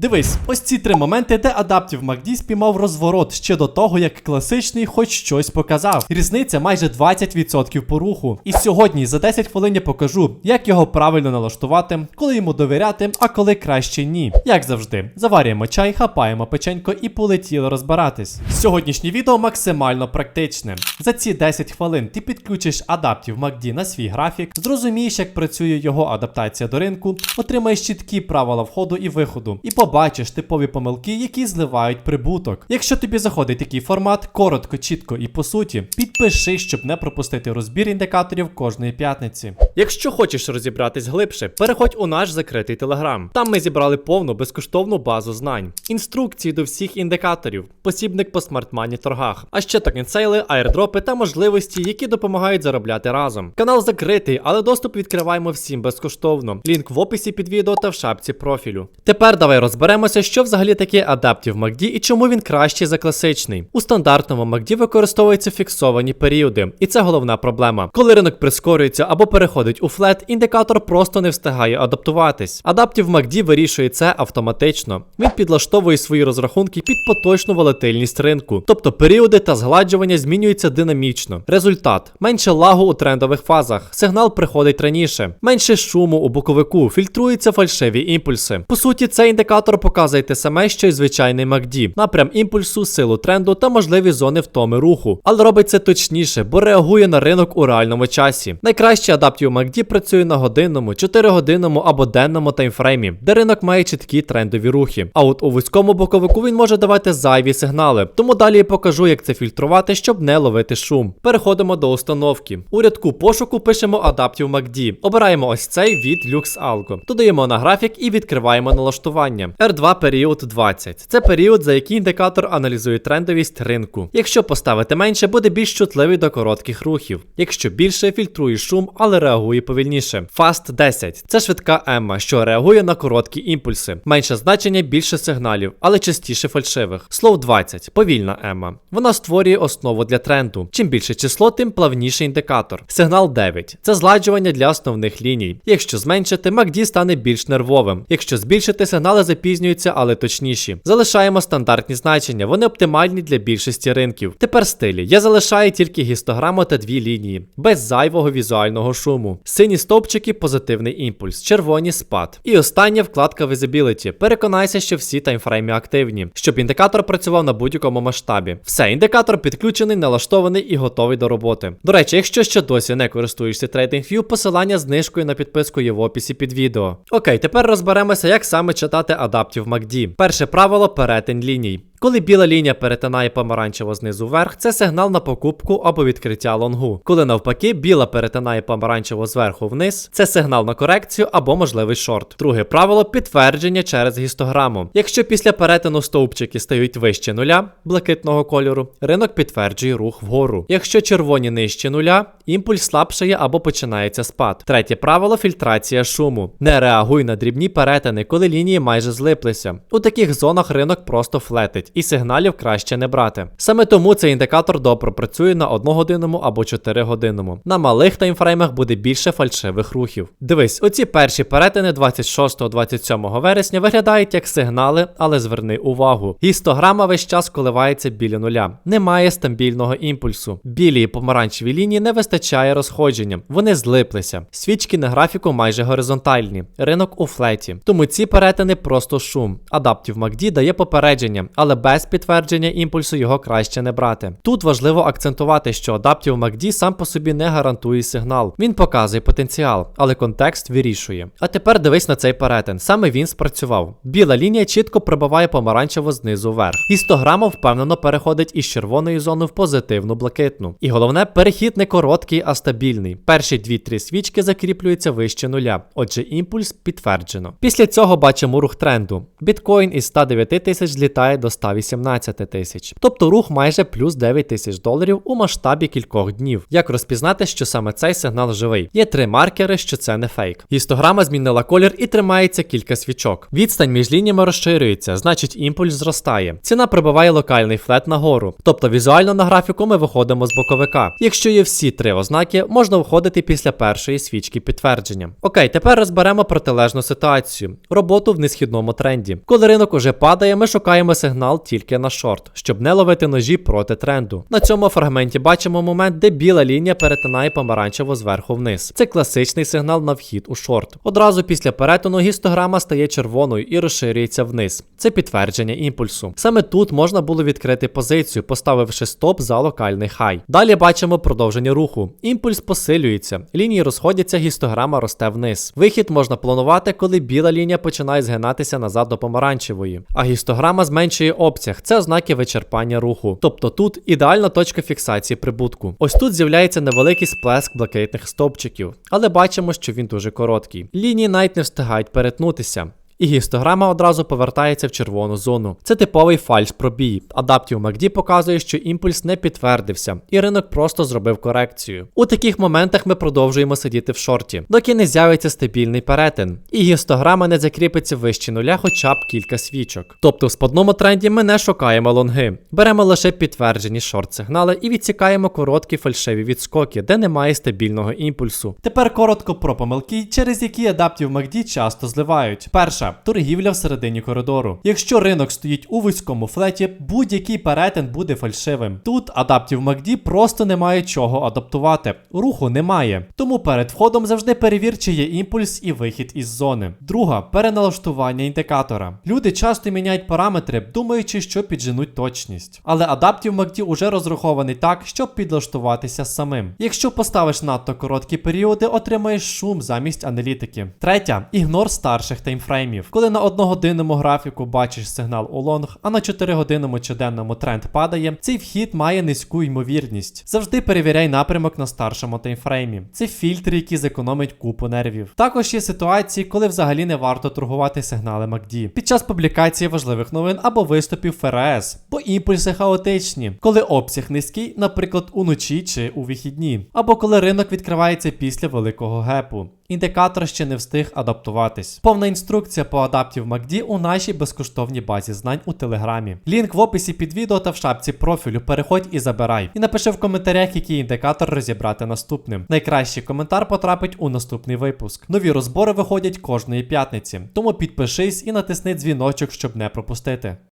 Дивись, ось ці три моменти, де адаптів MACD спіймав розворот ще до того, як класичний хоч щось показав. Різниця майже 20% по руху. І сьогодні за 10 хвилин я покажу, як його правильно налаштувати, коли йому довіряти, а коли краще ні. Як завжди, заварюємо чай, хапаємо печенько і полетіли розбиратись. Сьогоднішнє відео максимально практичне. За ці 10 хвилин ти підключиш адаптів MACD на свій графік, зрозумієш, як працює його адаптація до ринку, отримаєш чіткі правила входу і виходу, і побачиш типові помилки, які зливають прибуток. Якщо тобі заходить такий формат, коротко, чітко і по суті, підпиши, щоб не пропустити розбір індикаторів кожної п'ятниці. Якщо хочеш розібратись глибше, переходь у наш закритий телеграм. Там ми зібрали повну безкоштовну базу знань, інструкції до всіх індикаторів, посібник по смартмані торгах, а ще токенсейли, айрдропи та можливості, які допомагають заробляти разом. Канал закритий, але доступ відкриваємо всім безкоштовно. Лінк в описі під відео та в шапці профілю. Тепер давай розберемося, що взагалі таке адаптів MACD і чому він кращий за класичний. У стандартному MACD використовуються фіксовані періоди, і це головна проблема. Коли ринок прискорюється або переходить у флет, індикатор просто не встигає адаптуватись. Адаптів MACD вирішує це автоматично. Він підлаштовує свої розрахунки під поточну волатильність ринку, тобто періоди та згладжування змінюються динамічно. Результат менше лагу у трендових фазах, сигнал приходить раніше, менше шуму у боковику, фільтруються фальшиві імпульси. По суті, цей індикатор показує те саме, що й звичайний MACD. напрям імпульсу, силу тренду та можливі зони втоми руху. Але робить це точніше, бо реагує на ринок у реальному часі. Найкраще адаптів MACD працює на годинному, 4-годинному або денному таймфреймі, де ринок має чіткі трендові рухи. А от у вузькому боковику він може давати зайві сигнали. Тому далі я покажу, як це фільтрувати, щоб не ловити шум. Переходимо до установки. У рядку пошуку пишемо адаптів MACD. Обираємо ось цей від Lux Algo. Додаємо на графік і відкриваємо налаштування. R2 період 20. Це період, за який індикатор аналізує трендовість ринку. Якщо поставити менше, буде більш чутливий до коротких рухів. Якщо більше, фільтрує шум, але реагує повільніше. Fast 10. Це швидка емма, що реагує на короткі імпульси. Менше значення, більше сигналів, але частіше фальшивих. Slow 20. Повільна емма. Вона створює основу для тренду. Чим більше число, тим плавніший індикатор. Сигнал 9. Це зладжування для основних ліній. Якщо зменшити, MACD стане більш нервовим. Якщо збільшити, сигнали запізнюються, але точніші. Залишаємо стандартні значення, вони оптимальні для більшості ринків. Тепер стилі. Я залишаю тільки гістограму та дві лінії, без зайвого візуального шуму. Сині стовпчики позитивний імпульс, червоні спад. І остання вкладка Visibility. Переконайся, що всі таймфрейми активні, щоб індикатор працював на будь-якому масштабі. Все, індикатор підключений, налаштований і готовий до роботи. До речі, якщо ще досі не користуєшся TradingView, посилання знижкою на підписку є в описі під відео. Окей, тепер розберемося, як саме читати адаптів MACD. Перше правило перетин ліній. Коли біла лінія перетинає помаранчево знизу вверх, це сигнал на покупку або відкриття лонгу. Коли навпаки, біла перетинає помаранчево зверху вниз, це сигнал на корекцію або можливий шорт. Друге правило підтвердження через гістограму. Якщо після перетину стовпчики стають вище нуля блакитного кольору, ринок підтверджує рух вгору. Якщо червоні нижче нуля, імпульс слабшає або починається спад. Третє правило фільтрація шуму. Не реагуй на дрібні перетини, коли лінії майже злиплися. У таких зонах ринок просто флетить і сигналів краще не брати. Саме тому цей індикатор добре працює на 1 годинному або 4 годинному. На малих таймфреймах буде більше фальшивих рухів. Дивись, оці перші перетини 26-27 вересня виглядають як сигнали, але зверни увагу. Гістограма весь час коливається біля нуля. Немає стабільного імпульсу. Білі і помаранчеві лінії не вистачає розходження, вони злиплися. Свічки на графіку майже горизонтальні, ринок у флеті. Тому ці перетини просто шум. Адаптів MACD дає попередження, але без підтвердження імпульсу його краще не брати. Тут важливо акцентувати, що адаптів MACD сам по собі не гарантує сигнал. Він показує потенціал, але контекст вирішує. А тепер дивись на цей перетин. Саме він спрацював. Біла лінія чітко пробиває помаранчево знизу вверх. Гістограма впевнено переходить із червоної зони в позитивну блакитну. І головне, перехід не короткий, а стабільний. Перші 2-3 свічки закріплюються вище нуля. Отже, імпульс підтверджено. Після цього бачимо рух тренду. Біткоін із 109 тисяч злітає до 100 118 тисяч. Тобто рух майже плюс 9 тисяч доларів у масштабі кількох днів. Як розпізнати, що саме цей сигнал живий? Є три маркери, що це не фейк. Гістограма змінила колір і тримається кілька свічок. Відстань між лініями розширюється, значить імпульс зростає. Ціна прибиває локальний флет нагору. Тобто візуально на графіку ми виходимо з боковика. Якщо є всі три ознаки, можна входити після першої свічки підтвердження. Окей, тепер розберемо протилежну ситуацію. Роботу в несхідному тренді. Коли ринок уже падає, ми шукаємо сигнал тільки на шорт, щоб не ловити ножі проти тренду. На цьому фрагменті бачимо момент, де біла лінія перетинає помаранчево зверху вниз. Це класичний сигнал на вхід у шорт. Одразу після перетину гістограма стає червоною і розширюється вниз. Це підтвердження імпульсу. Саме тут можна було відкрити позицію, поставивши стоп за локальний хай. Далі бачимо продовження руху. Імпульс посилюється, лінії розходяться, гістограма росте вниз. Вихід можна планувати, коли біла лінія починає згинатися назад до помаранчевої, а гістограма зменшує обсяг. Це ознаки вичерпання руху. Тобто тут ідеальна точка фіксації прибутку. Ось тут з'являється невеликий сплеск блакитних стовпчиків, але бачимо, що він дуже короткий. Лінії навіть не встигають перетнутися. І гістограма одразу повертається в червону зону. Це типовий фальш пробій. Адаптів MACD показує, що імпульс не підтвердився, і ринок просто зробив корекцію. У таких моментах ми продовжуємо сидіти в шорті, доки не з'явиться стабільний перетин, і гістограма не закріпиться вище нуля хоча б кілька свічок. Тобто в спадному тренді ми не шукаємо лонги, беремо лише підтверджені шорт-сигнали і відсікаємо короткі фальшиві відскоки, де немає стабільного імпульсу. Тепер коротко про помилки, через які адаптів MACD часто зливають. Перша торгівля всередині коридору. Якщо ринок стоїть у вузькому флеті, будь-який перетин буде фальшивим. Тут адаптів MACD просто немає чого адаптувати. Руху немає. Тому перед входом завжди перевір, чи є імпульс і вихід із зони. Друга переналаштування індикатора. Люди часто міняють параметри, думаючи, що підженуть точність. Але адаптів MACD уже розрахований так, щоб підлаштуватися самим. Якщо поставиш надто короткі періоди, отримаєш шум замість аналітики. Третя ігнор старших таймфреймів. Коли на одногодинному графіку бачиш сигнал у лонг, а на 4-годинному чи денному тренд падає, цей вхід має низьку ймовірність. Завжди перевіряй напрямок на старшому таймфреймі. Це фільтр, який зекономить купу нервів. Також є ситуації, коли взагалі не варто торгувати сигнали MACD під час публікації важливих новин або виступів ФРС, бо імпульси хаотичні, коли обсяг низький, наприклад, уночі чи у вихідні, або коли ринок відкривається після великого гепу. Індикатор ще не встиг адаптуватись. Повна інструкція по адаптів MACD у нашій безкоштовній базі знань у Телеграмі. Лінк в описі під відео та в шапці профілю. Переходь і забирай. І напиши в коментарях, який індикатор розібрати наступним. Найкращий коментар потрапить у наступний випуск. Нові розбори виходять кожної п'ятниці. Тому підпишись і натисни дзвіночок, щоб не пропустити.